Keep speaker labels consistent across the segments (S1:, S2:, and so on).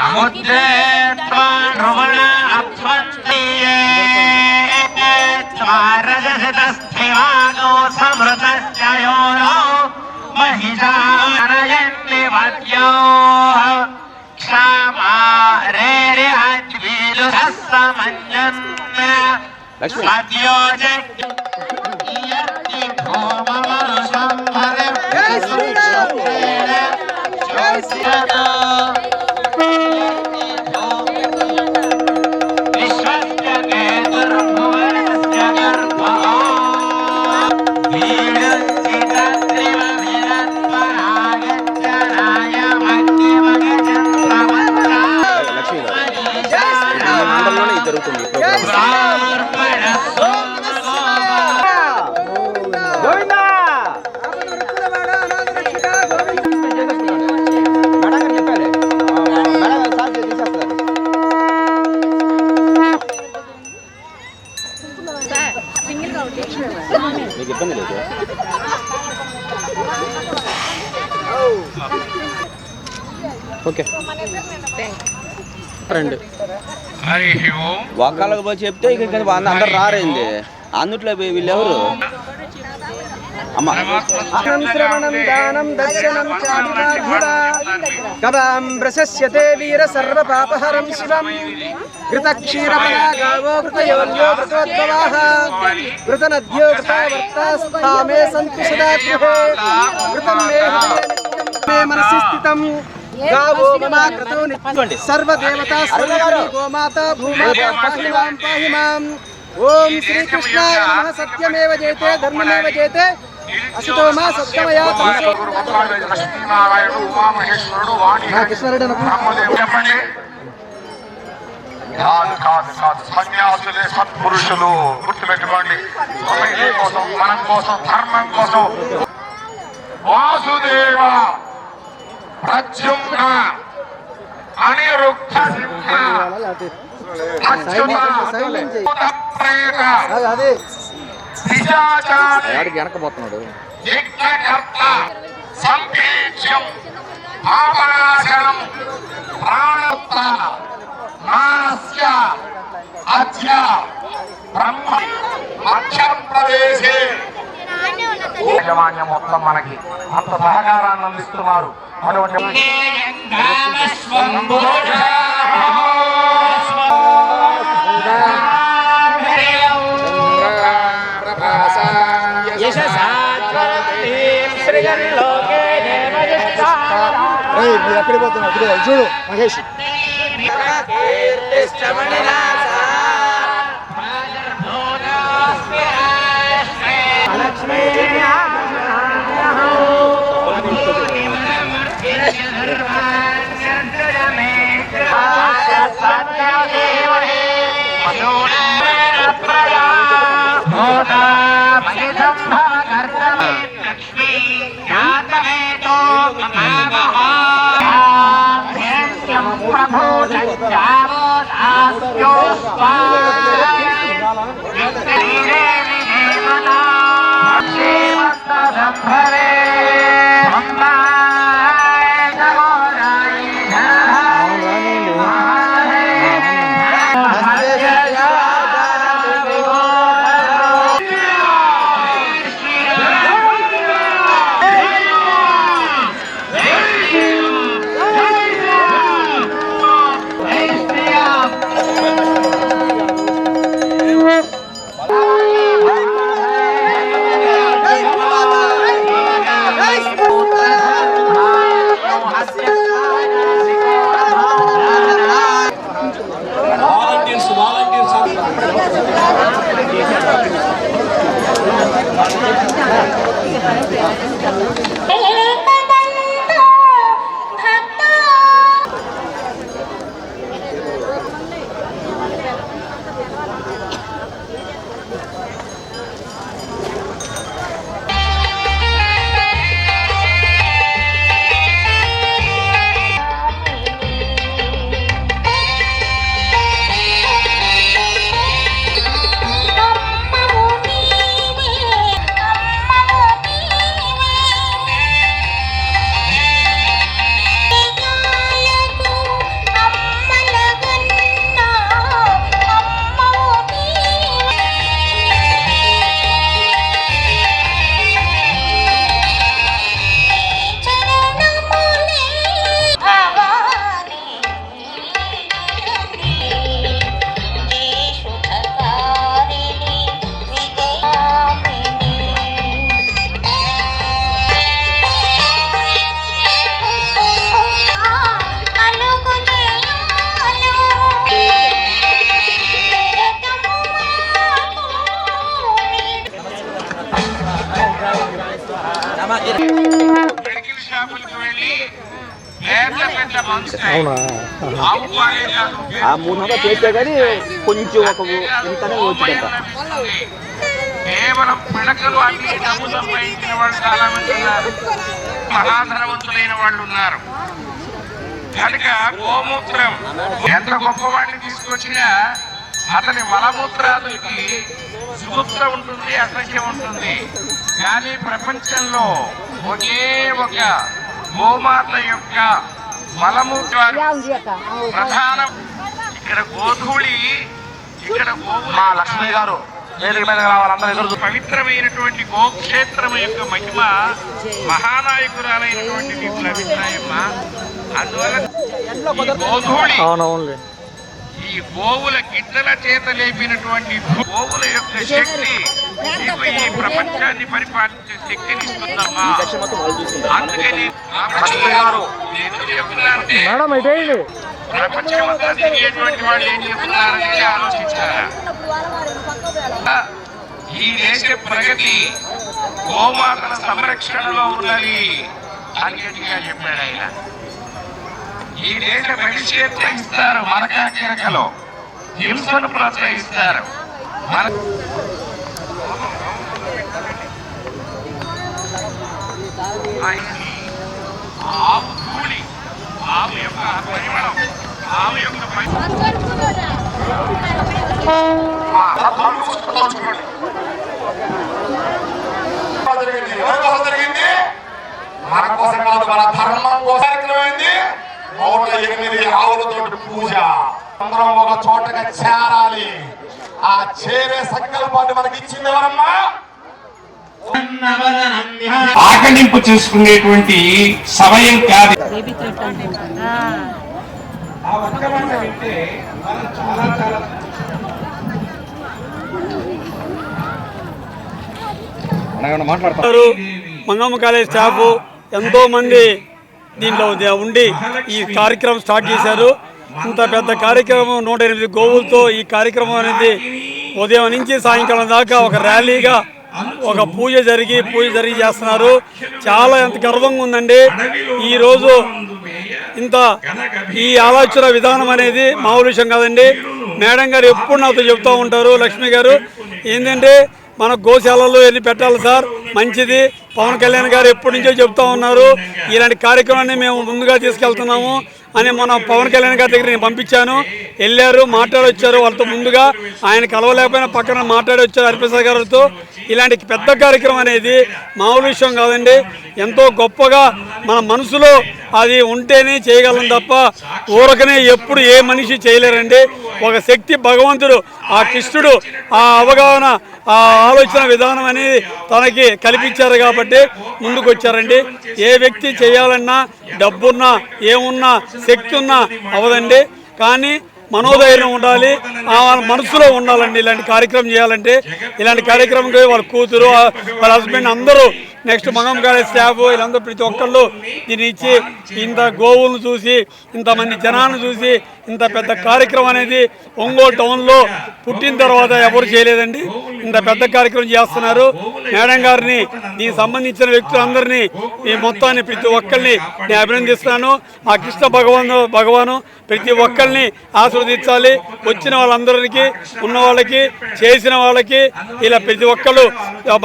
S1: समुद्रे त्वानुगुण अध्वन्तीये त्वारजसितस्थिवानो समृतस्य YONO महिषारयन्निवद्यो क्षमा रेरि अद्विलुधः समञ्जन्
S2: లక్ష్మి.
S1: सद्यो
S2: తీసేస్తారు మీకు ఇబ్బంది లేదు ఓకే రండి
S1: హరి ఓం.
S2: ఒక్కళ్ళకి పోయి చెప్తే ఇక అందరు రారైంది. అందుట్లో వీళ్ళెవరు?
S3: దానం దర్శనం చాడివాఘుడా గవాం ప్రశస్యతే వీర సర్వ పాపహరం శివం. కృతక్షీరమలా గావో కృతయోన్యో కృతోద్భవాః. కృతనద్యో కృతావర్తాస్థామే సంతు సదా గృహే కృతం మే హృదయే నిత్యం మే మనసి స్థితం. పాహి మాం పాహి మాం ఓం శ్రీకృష్ణాయ నమః సత్యమేవ జయతే ధర్మమేవ జయతే అసితో మా సత్యమయా తమసో
S1: లక్ష్మీనారాయణుడు ఉమామహేశ్వరుడు వాణి
S3: కృష్ణారెడ్డి అన్న
S1: బ్రహ్మదేవుడు చెప్పండి కాదు కాదు కాదు సన్యాసులే సత్పురుషులు గుర్తుపెట్టుకోండి కోసం మనం కోసం ధర్మం కోసం వాసుదేవ ప్రద్యుమ్న అనిరుద్ధ
S2: ఆడికి వెనకపోతున్నాడు
S1: యజ్ఞకర్త. సంపీజ్యం పాపనాశనం ప్రాణత్త. మానస్య. అధ్య బ్రహ్మ. మధ్యప్రదేశే యాజమాన్యం మొత్తం మనకి అంత సహకారాన్ని అందిస్తున్నారు. అటువంటి
S3: మీరు ఎక్కడికి పోతున్నారు? చూడు మహేష్.
S4: కాదు
S2: ఆ మూడు నెలలు చేస్తే కానీ కొంచెం ఒక ఇంతనే వచ్చిందట
S4: కేవలం పిడకలు అన్ని డబ్బు సంపాదించిన వాళ్ళు చాలా మంది ఉన్నారు మహాధనవంతులైన వాళ్ళు ఉన్నారు కనుక గోమూత్రం ఎంత గొప్పవాడిని తీసుకొచ్చినా అతని మలమూత్రాలకి సుగుప్త ఉంటుంది అసహ్యం ఉంటుంది. కానీ ప్రపంచంలో ఒకే ఒక గోమాత యొక్క మలమూత్రాలు ప్రధానం ఇక్కడ గోధూళి ఇక్కడ మా లక్ష్మి గారు వేదిక మీద రావాలందరూ ఎదురు పవిత్రమైనటువంటి గోక్షేత్రం యొక్క మహిమ మహానాయకురాలైనటువంటి మీకు లభిస్తాయమ్మా అందువల్ల ఈ గోధూళి ఈ గోవుల గిద్దల చేత లేపినటువంటి గోవుల యొక్క శక్తి ఈ ప్రపంచాన్ని పరిపాలించే శక్తిని
S2: చూసుకుంటారు
S4: అందుకని ఎందుకు చెప్తున్నారంటే ప్రపంచమంతా తిరిగేటువంటి వాళ్ళు ఏం చెప్తున్నారనేది ఆలోచించారా? ఈ దేశ ప్రగతి గోమాతల సంరక్షణలో ఉన్నది అని గట్టిగా చెప్పాడు ఆయన. ఈ దేశ భవిష్యత్తు ఇస్తారు మనకా కిరకలో హింసను ప్రోత్సహిస్తారు. మన ఆవు ధూళి ఆవు యొక్క పరిమళం ఆవు యొక్క
S5: జరిగింది మన కోసం కాదు మన ధర్మం కోసం నూట ఎనిమిది ఆవులతో పూజ అందరం ఒక చోటగా చేరాలి ఆ చేరే సంకల్పాన్ని మనకి ఇచ్చింది ఎవరమ్మా?
S4: ఆకలింపు చేసుకునేటువంటి సమయం కాదు.
S6: గారు మంగమ్మ కాలేజ్ స్టాఫ్ ఎంతో మంది దీంట్లో ఉండి ఈ కార్యక్రమం స్టార్ట్ చేశారు. ఇంత పెద్ద కార్యక్రమం నూట ఎనిమిది గోవులతో ఈ కార్యక్రమం అనేది ఉదయం నుంచి సాయంకాలం దాకా ఒక ర్యాలీగా ఒక పూజ జరిగి పూజ జరిగి చేస్తున్నారు. చాలా ఎంత గర్వంగా ఉందండి. ఈరోజు ఇంత ఈ ఆలోచన విధానం అనేది మామూలు విషయం కాదండి. మేడం గారు ఎప్పుడు నాతో చెప్తూ ఉంటారు లక్ష్మి గారు. ఏంటంటే మన గోశాలలో వెళ్ళి పెట్టాలి సార్? మంచిది. పవన్ కళ్యాణ్ గారు ఎప్పటి నుంచో చెప్తా ఉన్నారు. ఇలాంటి కార్యక్రమాన్ని మేము ముందుగా తీసుకెళ్తున్నాము. అని మన పవన్ కళ్యాణ్ గారి దగ్గర నేను పంపించాను. వెళ్ళారు మాట్లాడొచ్చారు వాళ్ళతో ముందుగా. ఆయన కలవలేకపోయినా పక్కన మాట్లాడి వచ్చారు హరిప్రసాద్ గారితో. ఇలాంటి పెద్ద కార్యక్రమం అనేది మామూలు విషయం కాదండి. ఎంతో గొప్పగా మన మనసులో అది ఉంటేనే చేయగలం తప్ప ఊరకనే ఎప్పుడు ఏ మనిషి చేయలేరండి. ఒక శక్తి భగవంతుడు ఆ కృష్ణుడు ఆ అవగాహన ఆ ఆలోచన విధానం అనేది తనకి కల్పించారు కాబట్టి ముందుకు వచ్చారండి ఏ వ్యక్తి చేయాలన్నా డబ్బున్నా ఏమున్నా శక్తి ఉన్నా అవదండి. కానీ మనోధైర్యం ఉండాలి. వాళ్ళ మనసులో ఉండాలండి ఇలాంటి కార్యక్రమం చేయాలంటే. ఇలాంటి కార్యక్రమం వాళ్ళ కూతురు వాళ్ళ హస్బెండ్ అందరూ నెక్స్ట్ మగం కాలేజ్ స్టాఫ్ వీళ్ళందరూ ప్రతి ఒక్కళ్ళు దీన్ని ఇచ్చి ఇంత గోవులను చూసి ఇంతమంది జనాన్ని చూసి ఇంత పెద్ద కార్యక్రమం అనేది ఒంగోలు టౌన్లో పుట్టిన తర్వాత ఎవరు చేయలేదండి. ఇంత పెద్ద కార్యక్రమం చేస్తున్నారు. మేడం గారిని దీనికి సంబంధించిన వ్యక్తులందరినీ ఈ మొత్తాన్ని ప్రతి ఒక్కరిని నేను అభినందిస్తున్నాను. ఆ కృష్ణ భగవాన్ భగవాను ప్రతి ఒక్కరిని ఆశీర్వదించాలి వచ్చిన వాళ్ళందరికీ ఉన్న వాళ్ళకి చేసిన వాళ్ళకి ఇలా ప్రతి ఒక్కళ్ళు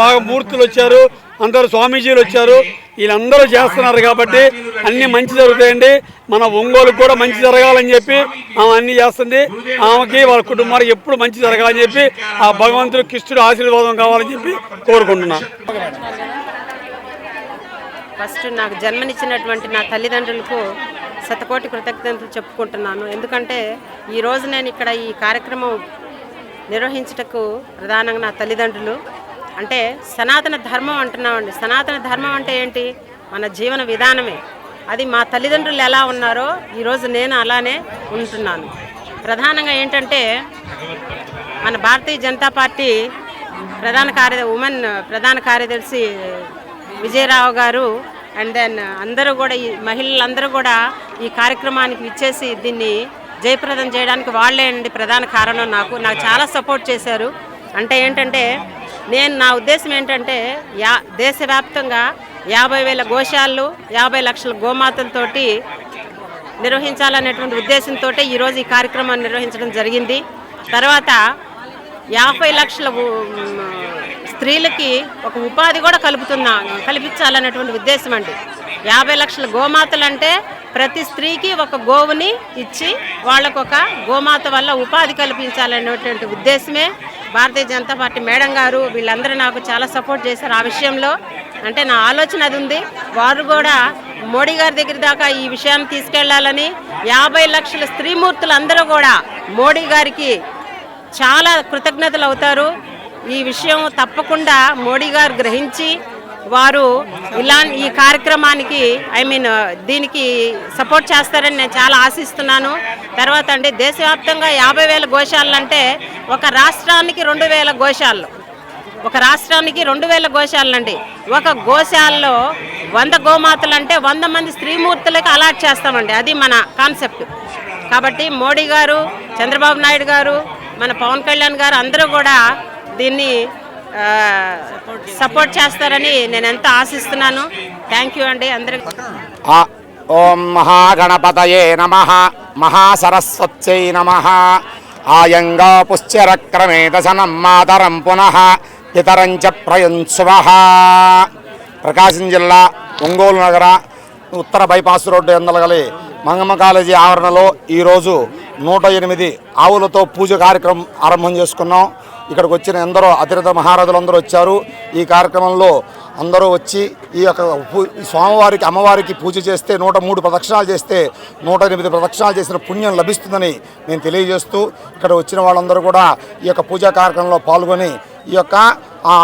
S6: బాగా మూర్తులు వచ్చారు. అందరు స్వామీజీలు వచ్చారు. వీళ్ళందరూ చేస్తున్నారు కాబట్టి అన్నీ మంచి జరుగుతాయండి. మన ఒంగోలు కూడా మంచి జరగాలని చెప్పి ఆమె అన్ని చేస్తుంది. ఆమెకి వాళ్ళ కుటుంబానికి ఎప్పుడు మంచి జరగాలని చెప్పి ఆ భగవంతుడు కృష్ణుడు ఆశీర్వాదం కావాలని చెప్పి కోరుకుంటున్నాను
S7: ఫస్ట్ నాకు జన్మనిచ్చినటువంటి నా తల్లిదండ్రులకు శతకోటి కృతజ్ఞతలు చెప్పుకుంటున్నాను. ఎందుకంటే ఈరోజు నేను ఇక్కడ ఈ కార్యక్రమం నిర్వహించుటకు ప్రధానంగా నా తల్లిదండ్రులు అంటే సనాతన ధర్మం అంటున్నామండి. సనాతన ధర్మం అంటే ఏంటి? మన జీవన విధానమే. అది మా తల్లిదండ్రులు ఎలా ఉన్నారో ఈరోజు నేను అలానే ఉంటున్నాను. ప్రధానంగా ఏంటంటే మన భారతీయ జనతా పార్టీ ప్రధాన కార్య ఉమెన్ ప్రధాన కార్యదర్శి విజయరావు గారు అండ్ దెన్ uh, అందరూ కూడా ఈ మహిళలందరూ కూడా ఈ కార్యక్రమానికి ఇచ్చేసి దీన్ని జయప్రదం చేయడానికి వాళ్ళే అండి ప్రధాన కారణం నాకు. నాకు చాలా సపోర్ట్ చేశారు. అంటే ఏంటంటే నేను నా ఉద్దేశం ఏంటంటే యా దేశవ్యాప్తంగా యాభై వేల గోశాలు యాభై లక్షల గోమాతలతోటి నిర్వహించాలనేటువంటి ఉద్దేశంతో ఈరోజు ఈ కార్యక్రమాన్ని నిర్వహించడం జరిగింది. తర్వాత యాభై లక్షల స్త్రీలకి ఒక ఉపాధి కూడా కలుపుతున్నా కల్పించాలనేటువంటి ఉద్దేశం అండి. యాభై లక్షల గోమాతలు అంటే ప్రతి స్త్రీకి ఒక గోవుని ఇచ్చి వాళ్ళకు ఒక గోమాత వల్ల ఉపాధి కల్పించాలనేటువంటి ఉద్దేశమే. భారతీయ జనతా పార్టీ మేడం గారు వీళ్ళందరూ నాకు చాలా సపోర్ట్ చేశారు ఆ విషయంలో. అంటే నా ఆలోచన అది ఉంది. వారు కూడా మోడీ గారి దగ్గర దాకా ఈ విషయాన్ని తీసుకెళ్ళాలని యాభై లక్షల స్త్రీమూర్తులు అందరూ కూడా మోడీ గారికి చాలా కృతజ్ఞతలు అవుతారు. ఈ విషయం తప్పకుండా మోడీ గారు గ్రహించి వారు ఇలా ఈ కార్యక్రమానికి ఐ మీన్ దీనికి సపోర్ట్ చేస్తారని నేను చాలా ఆశిస్తున్నాను. తర్వాత అండి దేశవ్యాప్తంగా యాభై వేల గోశాలలు అంటే ఒక రాష్ట్రానికి రెండు వేల గోశాలలు. ఒక రాష్ట్రానికి రెండు వేల ఘోషాలండి ఒక గోశాలలో వంద గోమాతలు అంటే వంద మంది స్త్రీమూర్తులకు అలాట్ చేస్తామండి. అది మన కాన్సెప్ట్. కాబట్టి మోడీ గారు చంద్రబాబు నాయుడు గారు మన పవన్ కళ్యాణ్ గారు అందరూ కూడా దీన్ని సపోర్ట్ చేస్తారని నేను ఎంత ఆశిస్తున్నాను. థ్యాంక్ యూ అండి. అందరికి
S5: ఓం మహాగణపతయే నమ. మహాసరస్వత్యై నమ. ఆయంగా పుశ్చరక్రమే దశనం మాతరం పునః. ఇతరంచ చ ప్రయుంశువ ప్రకాశం జిల్లా ఒంగోలు నగర ఉత్తర బైపాస్ రోడ్డు ఎందలగలి మంగమ్మ కాలేజీ ఆవరణలో ఈరోజు నూట ఎనిమిది ఆవులతో పూజ కార్యక్రమం ఆరంభం చేసుకున్నాం. ఇక్కడికి వచ్చిన ఎందరో అతిరథ మహారథులందరూ వచ్చారు. ఈ కార్యక్రమంలో అందరూ వచ్చి ఈ యొక్క పూ- ఈ స్వామివారికి అమ్మవారికి పూజ చేస్తే నూట మూడు ప్రదక్షిణాలు చేస్తే నూట ఎనిమిది ప్రదక్షిణాలు చేసిన పుణ్యం లభిస్తుందని నేను తెలియజేస్తూ ఇక్కడ వచ్చిన వాళ్ళందరూ కూడా ఈ యొక్క పూజా కార్యక్రమంలో పాల్గొని ఈ యొక్క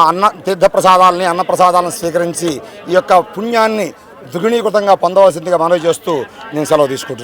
S5: అన్న తీర్థప్రసాదాలని అన్నప్రసాదాలను స్వీకరించి ఈ యొక్క పుణ్యాన్ని ద్విగుణీకృతంగా పొందవలసిందిగా మనవి చేస్తూ నేను సెలవు తీసుకుంటున్నాను.